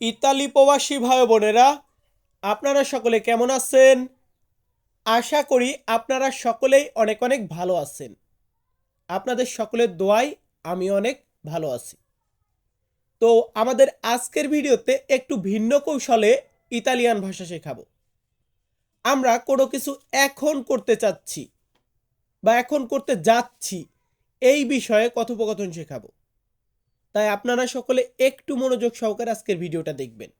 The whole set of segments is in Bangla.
ইতালি প্রবাসী ভাই বোনেরা, আপনারা সকলে কেমন আছেন? আশা করি আপনারা সকলেই অনেক অনেক ভালো আছেন। আপনাদের সকলের দোয়াই আমি অনেক ভালো আছি। তো আমাদের আজকের ভিডিওতে একটু ভিন্ন কৌশলে ইতালিয়ান ভাষা শেখাবো। আমরা কোনো কিছু এখন করতে চাচ্ছি বা এখন করতে যাচ্ছি, এই বিষয়ে কথোপকথন শেখাবো। তাই আপনারা সকলে একটু মনোযোগ সহকারে আজকের ভিডিওটা দেখবেন।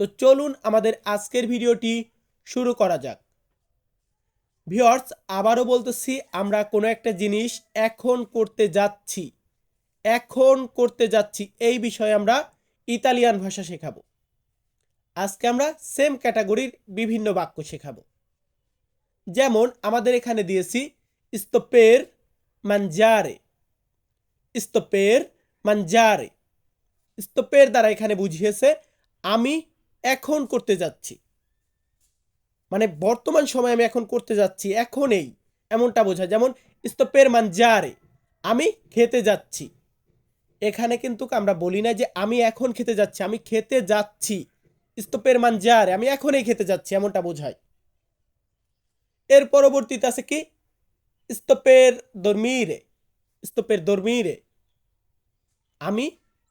তো চলুন আমাদের আজকের ভিডিওটি শুরু করা যাক। ভিওর্স আবারও বলতেছি, আমরা কোনো একটা জিনিস এখন করতে যাচ্ছি। এখন করতে যাচ্ছি, এই বিষয়ে আমরা ইতালিয়ান ভাষা শেখাবো। আজকে আমরা সেম ক্যাটাগরির বিভিন্ন বাক্য শেখাবো। যেমন, আমাদের এখানে দিয়েছি স্তপের মানজারে। স্তপের মানজারে। স্তপের দ্বারা এখানে বুঝিয়েছে, আমি এখন করতে যাচ্ছি। মানে বর্তমান সময়ে আমি এখন করতে যাচ্ছি এখনই এমনটা বোঝায় যেমন স্তপের মানজারে, আমি খেতে যাচ্ছি। এখানে কিন্তু আমরা বলি না যে আমি এখন খেতে যাচ্ছি, আমি খেতে যাচ্ছি। স্তপের মানজারে, আমি এখনই খেতে যাচ্ছি, এমনটা বোঝায়। এর পরবর্তীতে আছে কি? স্তপের দর্মিরে স্তপের দর্মিরে। আমি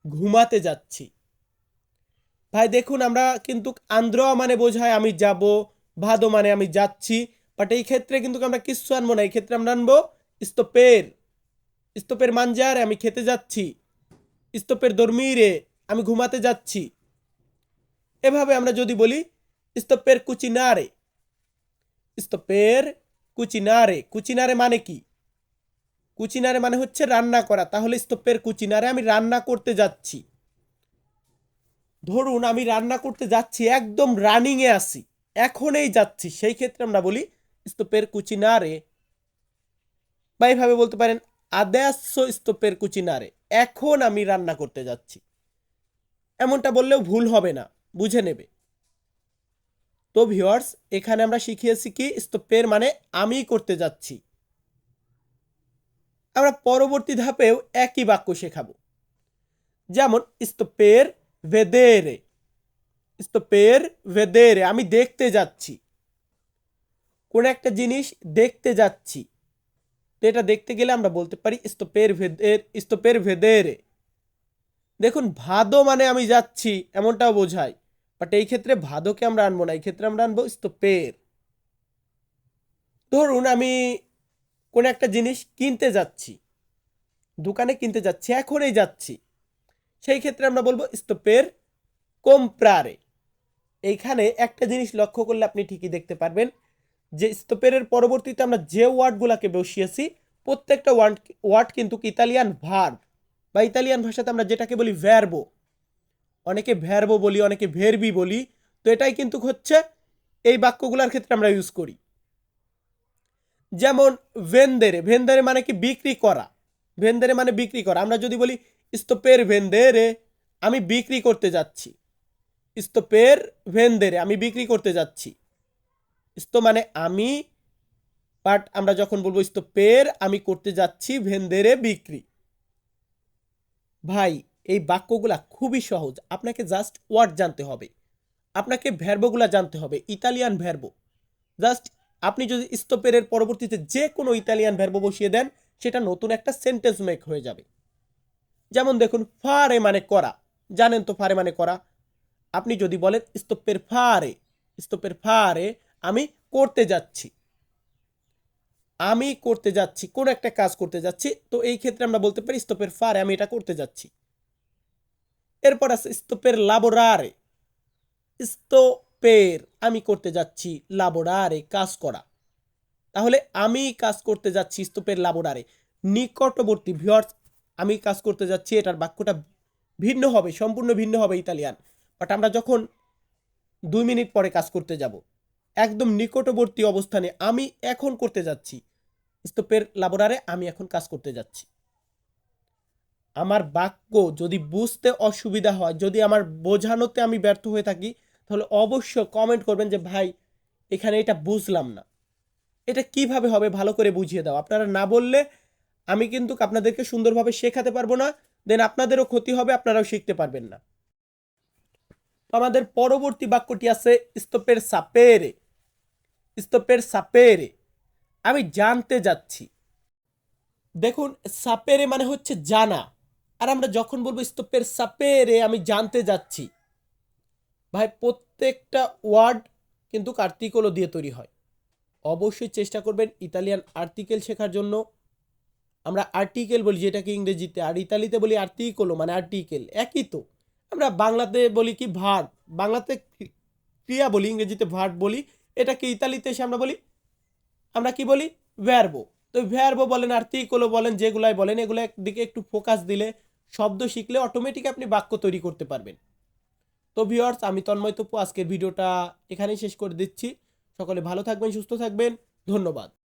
ঘুমাতে যাচ্ছি। ভাই, দেখুন, আমরা কিন্তু আন্দ্র মানে বোঝায় আমি যাব, ভাদো মানে আমি যাচ্ছি বাট এই ক্ষেত্রে কিন্তু আমরা কিচ্ছু আনব না, এই ক্ষেত্রে আমরা আনব স্তপের স্তপের মানজারে আমি খেতে যাচ্ছি স্তপের দর্মিরে আমি ঘুমাতে যাচ্ছি। এভাবে আমরা যদি বলি স্তপের কুচিনারে। স্তপের কুচিনারে কুচিনারে মানে কি? কুচিনারে মানে হচ্ছে রান্না করা। তাহলে স্তপের কুচিনারে আমি রান্না করতে যাচ্ছি। ধরুন আমি রান্না করতে যাচ্ছি, একদম রানিংয়ে আসি এখনই যাচ্ছি। সেই ক্ষেত্রে আমরা বলি স্তপের কুচিনারে। বা এইভাবে বলতে পারেন আদেশ স্তপের কুচিনারে। এখন আমি রান্না করতে যাচ্ছি। এমনটা বললেও ভুল হবে না। বুঝে নেবে। তো ভিওয়ার্স এখানে আমরা শিখিয়েছি কি স্তপের মানে আমি করতে যাচ্ছি। আমরা পরবর্তী ধাপেও একই বাক্য শেখাবো। যেমন স্তপের ভেদেরে। স্তপের ভেদেরে। আমি দেখতে যাচ্ছি। কোন একটা জিনিস দেখতে যাচ্ছি। তো এটা দেখতে গেলে আমরা বলতে পারি স্তপের ভেদের স্তপের ভেদেরে। দেখুন ভাদো মানে আমি যাচ্ছি, এমনটাও বোঝায়। বাট এই ক্ষেত্রে ভাদোকে আমরা আনব না, এই ক্ষেত্রে আমরা আনব স্তপের ধরুন, আমি কোন একটা জিনিস কিনতে যাচ্ছি, দোকানে কিনতে যাচ্ছি, এখনই যাচ্ছি। সেই ক্ষেত্রে আমরা বলব, স্তপের কোমপ্রারে। এইখানে একটা জিনিস লক্ষ্য করলে আপনি ঠিকই দেখতে পারবেন যে, স্তপেরের পরবর্তীতে আমরা যে ওয়ার্ডগুলোকে বসিয়েছি, প্রত্যেকটা ওয়ার্ড ওয়ার্ড কিন্তু ইতালিয়ান ভার্ব? বা ইতালিয়ান ভাষাতে আমরা যেটাকে বলি ভ্যারবো অনেকে ভ্যারবো বলি, অনেকে ভেরবি বলি, তো এটাই কিন্তু হচ্ছে, এই বাক্যগুলোর ক্ষেত্রে আমরা ইউজ করি। যেমন ভেন্দেরে ভেন্দেরে মানে কি বিক্রি করা ভেন্দেরে মানে বিক্রি করা। আমরা যদি বলি স্তপের ভেন্দেরে আমি বিক্রি করতে যাচ্ছি। স্তপের ভেন্দেরে আমি বিক্রি করতে যাচ্ছি। স্ত মানে আমি বাট আমরা যখন বলব স্তপের আমি করতে যাচ্ছি ভেন্দেরে বিক্রি। ভাই, এই বাক্যগুলা খুবই সহজ। আপনাকে জাস্ট ওয়ার্ড জানতে হবে। আপনাকে ভ্যারবোগুলা জানতে হবে। ইতালিয়ান ভ্যারবো জাস্ট আপনি যদি স্তপেরের পরবর্তীতে যে কোনো ইতালিয়ান ভ্যারবো বসিয়ে দেন, সেটা নতুন একটা সেন্টেন্স মেক হয়ে যাবে। যেমন দেখুন ফারে মানে করা। জানেন তো ফারে মানে করা? আপনি যদি বলেন স্তপের ফারে স্তপের ফারে আমি করতে যাচ্ছি। আমি করতে যাচ্ছি, কোন একটা কাজ করতে যাচ্ছি। তো এই ক্ষেত্রে আমরা বলতে পারি স্তপের ফারে আমি এটা করতে যাচ্ছি। এরপর আছে স্তপের লাবোরারে স্তপের আমি করতে যাচ্ছি লাবোরারে কাজ করা। তাহলে আমি কাজ করতে যাচ্ছি স্তূপের লাবোরারে নিকটবর্তী ভিওর্স আমি কাজ করতে যাচ্ছি, এটার বাক্যটা ভিন্ন হবে, সম্পূর্ণ ভিন্ন হবে ইতালিয়ান। বাট আমরা যখন দুই মিনিট পরে কাজ করতে যাব, একদম নিকটবর্তী অবস্থানে আমি এখন করতে যাচ্ছি, স্তূপের লাবোরারে আমি এখন কাজ করতে যাচ্ছি। আমার বাক্য যদি বুঝতে অসুবিধা হয়, যদি আমার বোঝানোতে আমি ব্যর্থ হয়ে থাকি তাহলে অবশ্যই কমেন্ট করবেন যে, ভাই, এখানে এটা বুঝলাম না। এটা কীভাবে হবে? ভালো করে বুঝিয়ে দাও। আপনারা না বললে আমি কিন্তু আপনাদেরকে সুন্দরভাবে শেখাতে পারব না। দেন আপনাদেরও ক্ষতি হবে, আপনারাও শিখতে পারবেন না। আমাদের পরবর্তী বাক্যটি আছে, স্তূপের সাপেরে। স্তূপের সাপেরে। আমি জানতে যাচ্ছি। দেখুন, সাপেরে মানে হচ্ছে জানা। আর আমরা যখন বলব স্তূপের সাপেরে, আমি জানতে যাচ্ছি। ভাই, প্রত্যেকটা ওয়ার্ড কিন্তু আর্টিকেলও দিয়ে তৈরি হয়। অবশ্যই চেষ্টা করবেন ইতালিয়ান আর্টিকেল শেখার জন্য। আমরা আর্টিকেল বলি যেটাকে ইংরেজিতে, আর ইতালিতে বলি আর্টিকেলও মানে আর্টিকেল। একই তো। আমরা বাংলাতে বলি কি ভার্ব বাংলাতে ক্রি- ক্রিয়া বলি, ইংরেজিতে ভার্ব বলি, এটাকে ইতালিতে এসে আমরা বলি, আমরা কি বলি? ভ্যারবো তো ভ্যারবো বলেন আর্টিকেলও বলেন, যেগুলাই বলেন, এগুলো একদিকে একটু ফোকাস দিলে শব্দ শিখলে অটোমেটিক আপনি বাক্য তৈরি করতে পারবেন। তো ভিওয়ার্স আমি তন্ময় তপু, আজকের ভিডিওটা এখানেই শেষ করে দিচ্ছি। সকলে ভালো থাকবেন, সুস্থ থাকবেন। ধন্যবাদ।